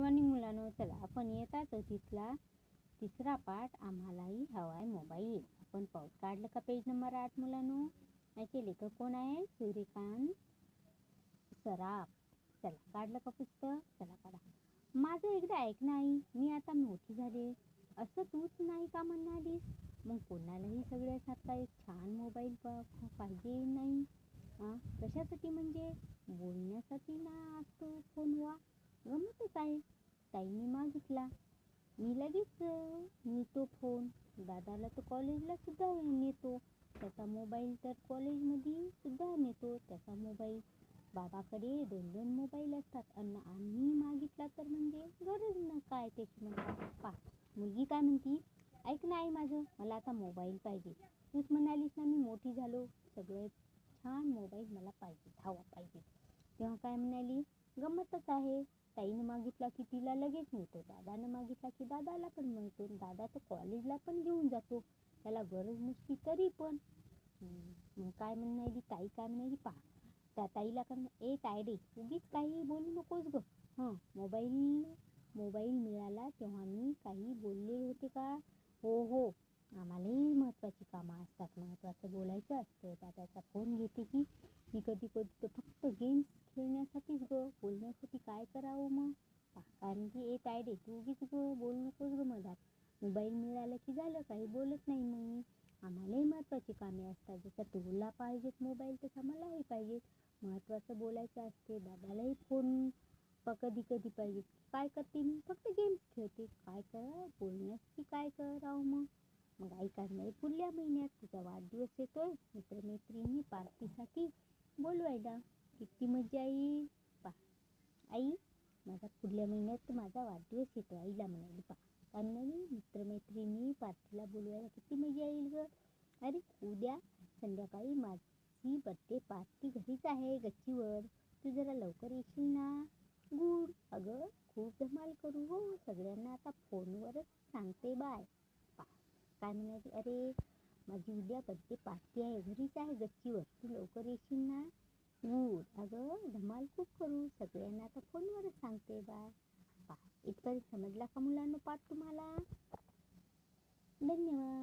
Morning मुलांनो चला आपण येतात तिथला तिसरा पाठ. आम्हालाही हवाय मोबाईल आपण पाऊस काढलं का पेज नंबर आठ मुलांनो? याचे लेखक कोण आहे? सूर्यकांत सराफ. चला काढलं का पुस्तक? चला काढा. माझं एकदा ऐक नाही मी आता मोठी झाले. असं तूच नाही का म्हणालीस? मग कोणालाही सगळ्यासारखा एक छान मोबाईल पाहिजे नाही. कशासाठी म्हणजे? बोलण्यासाठी ना असतो फोन वा आहे ताईने मागितला मी लगेच नेतो फोन दादाला तर कॉलेजला सुद्धा नेतो त्याचा मोबाईल तर कॉलेजमध्ये सुद्धा नेतो त्याचा मोबाईल बाबाकडे दोन दोन मोबाईल असतात आणि आम्ही मागितला तर म्हणजे गरज न काय त्याची म्हणतात पा मुलगी काय म्हणती ऐक ना आई माझं मला आता मोबाईल पाहिजे तूच म्हणालीस ना मी मोठी झालो सगळे छान मोबाईल मला पाहिजे हवा पाहिजे तेव्हा काय म्हणाली गमतच आहे ताईनं मागितला की तिला लगेच मिळतो. दादानं मागितला की दादाला पण मिळतो. दादा तर कॉलेजला पण घेऊन जातो. त्याला गरज नसती तरी पण. मग काय म्हणाली ताई काय म्हणाली पहा त्या ताईला काय म्हण ए तायडे उगीच काही बोलू नकोस ग. हां मोबाईल मोबाईल मिळाला तेव्हा मी काही बोलले होते का? हो हो आम्हालाही महत्त्वाची कामं असतात. महत्त्वाचं बोलायचं असतं. दादाचा फोन घेते की मी कधी कधी तर फक्त गेम्स खेळण्यासाठीच ग बोलण्यासाठी काय करावं मग? कारण की ए आहे तू उगीच ग बोलू नकोस ग मधात मोबाईल मिळाला की झालं काही बोलत नाही मग मी आम्हालाही महत्त्वाची कामे असतात. जसं तुला पाहिजेत मोबाईल तसं मलाही पाहिजेत. महत्त्वाचं बोलायचं असते दादालाही फोन प कधी कधी पाहिजे. काय करते मी? फक्त गेम्स खेळते. काय करा? बोलण्यासाठी काय करावं मग? मग आई काय नाही पुढल्या महिन्यात तुझा वाढदिवस येतोय. मित्रमैत्रिणी पार्टीसाठी बोलवायला. किती मजा येईल. पा आई? माझा पुढल्या महिन्यात माझा वाढदिवस येतो आईला म्हणाली पा काय म्हणाली मित्रमैत्रिणी पार्टीला बोलवायला किती मजा येईल ग. अरे उद्या संध्याकाळी माझी बड्डे पार्टी घरीच आहे गच्चीवर. तू जरा लवकर येशील ना? गुड. अगं खूप धमाल करू हो सगळ्यांना आता फोनवरच सांगते बाय. पा काय म्हणाली? अरे माझी उद्या बड्डे पार्टी आहे घरीच आहे गच्चीवर. तू लवकर येशील ना? गुड अगं धमाल खूप करू सगळ्यांना आता फोनवरच सांगते बाय पा इथपर्यंत समजला का मुलांना पाठ तुम्हाला धन्यवाद